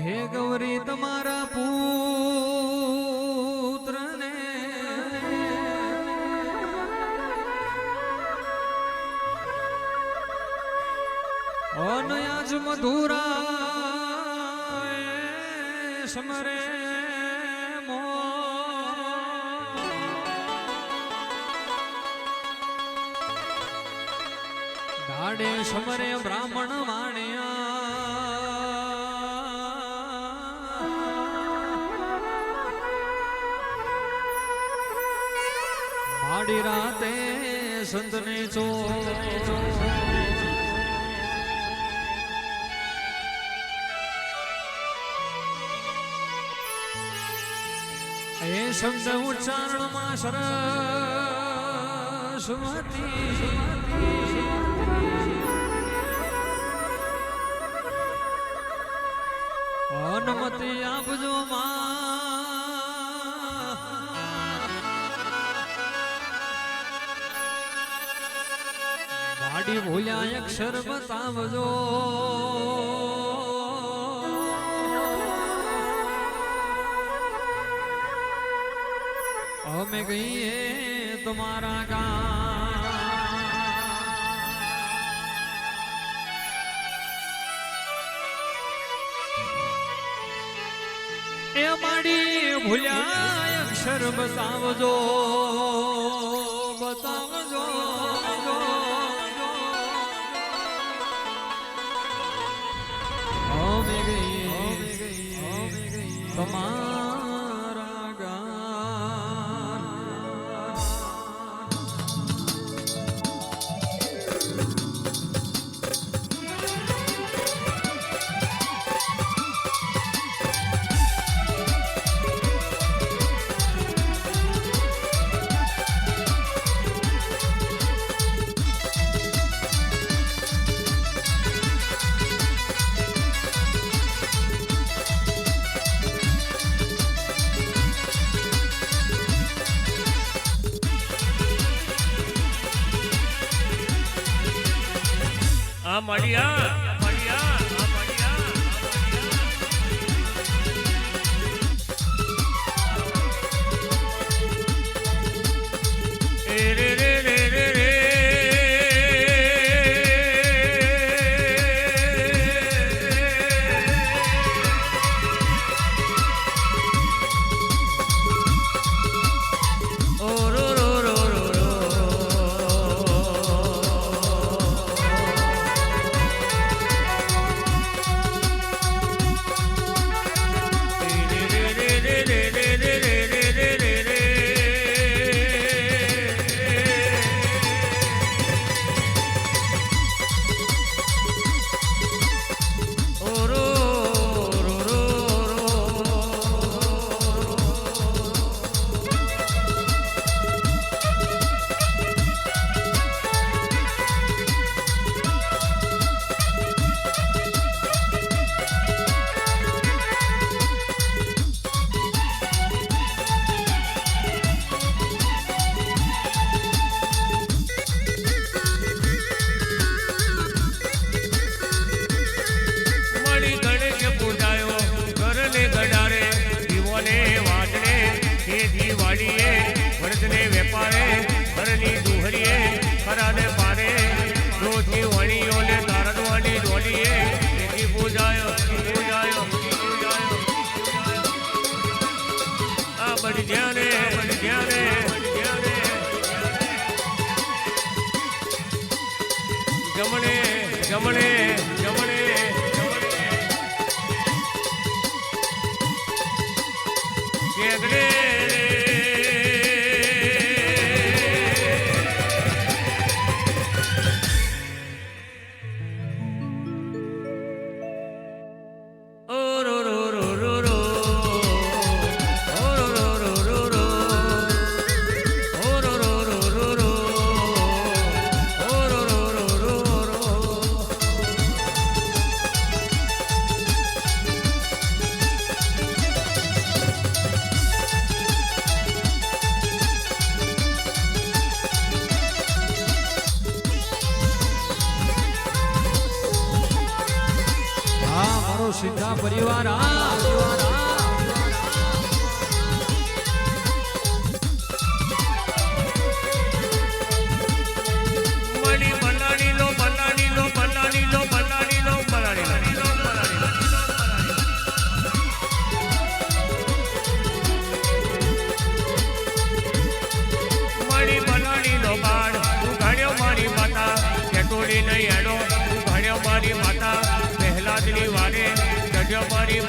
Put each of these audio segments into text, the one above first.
હે ગૌરી તમારા પુત્ર ને અનયાજ મધુરા સમરે દાડે સમરે બ્રાહ્મણ માણ્યા મોડી રાતે સંતને છો. એ શબ્દ ઉચ્ચારણમાં સરસ અનુમતિ આપજો મા. કાઢી ભૂલ્યા અક્ષર બતાવજો અમે કહીએ તમારા ગામ. એ માડી ભૂલ્યા અક્ષર બતાવજો ஆமாடியா મારી માતા પ્રહલાદની વારે ચઢ્યો મારી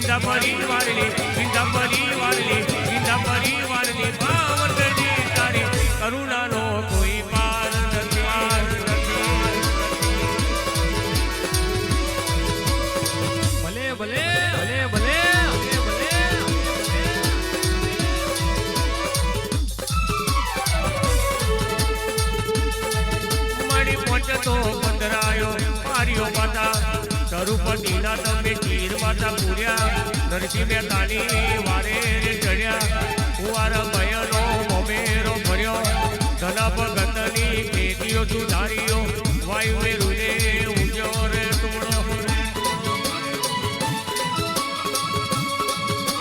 இந்த பரிவாரிலே இந்த பரிவாரிலே இந்த பரிவாரிலே பாவர்தனே તારી કરુણાનો કોઈ પાર ભલે ભલે ભલે ભલે મળી પહોંચતો પંદરાયો માર્યો પાતા ધર તમે ચીર માતા પૂર્યા નરસિંહ મહેતાની વારે ચડ્યા. કુવાર ભયનો મોમેરો ભર્યો ધના ભગતની ખેતીઓ સુધારીઓ વાયુ મેરુને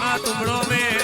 આ તુમડો મેં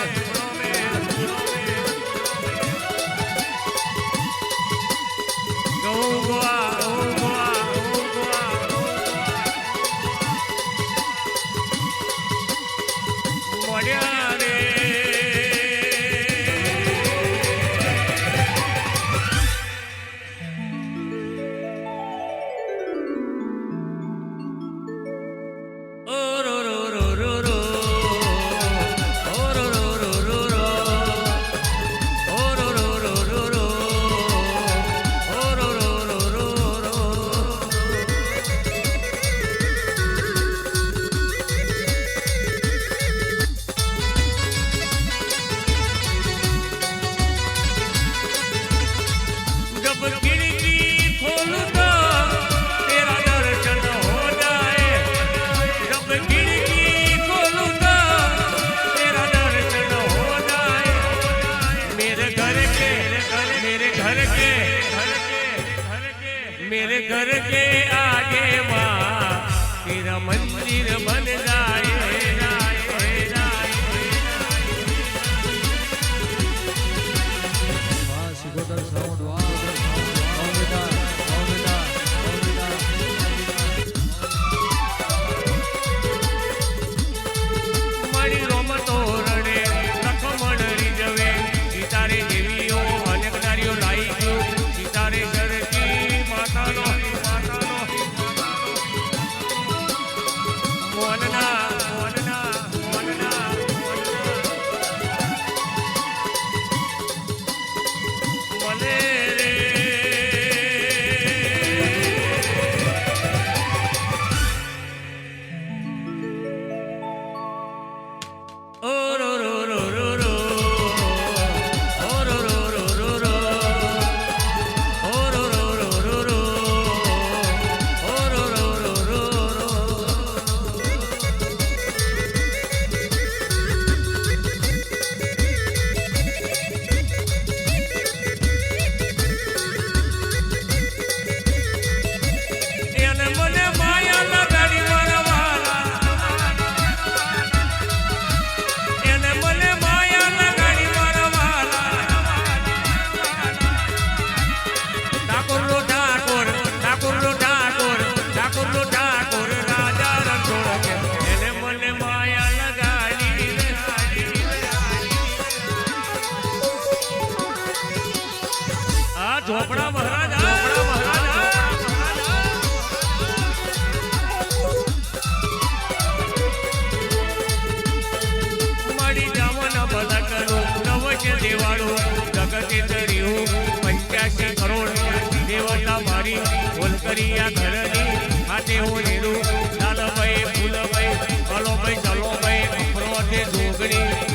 મંદિર બનરા દેવાળો જગતે ધર્યું પંચ્યાસી કરોડ દેવતા મારી ભૂલ કરી આ હું રેડું. લાલભાઈ, ફૂલભાઈ અલોભાઈ ચલોભાઈ અમરોતે